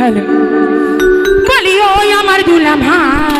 hello বলি ওই আমার দুলাম ভাই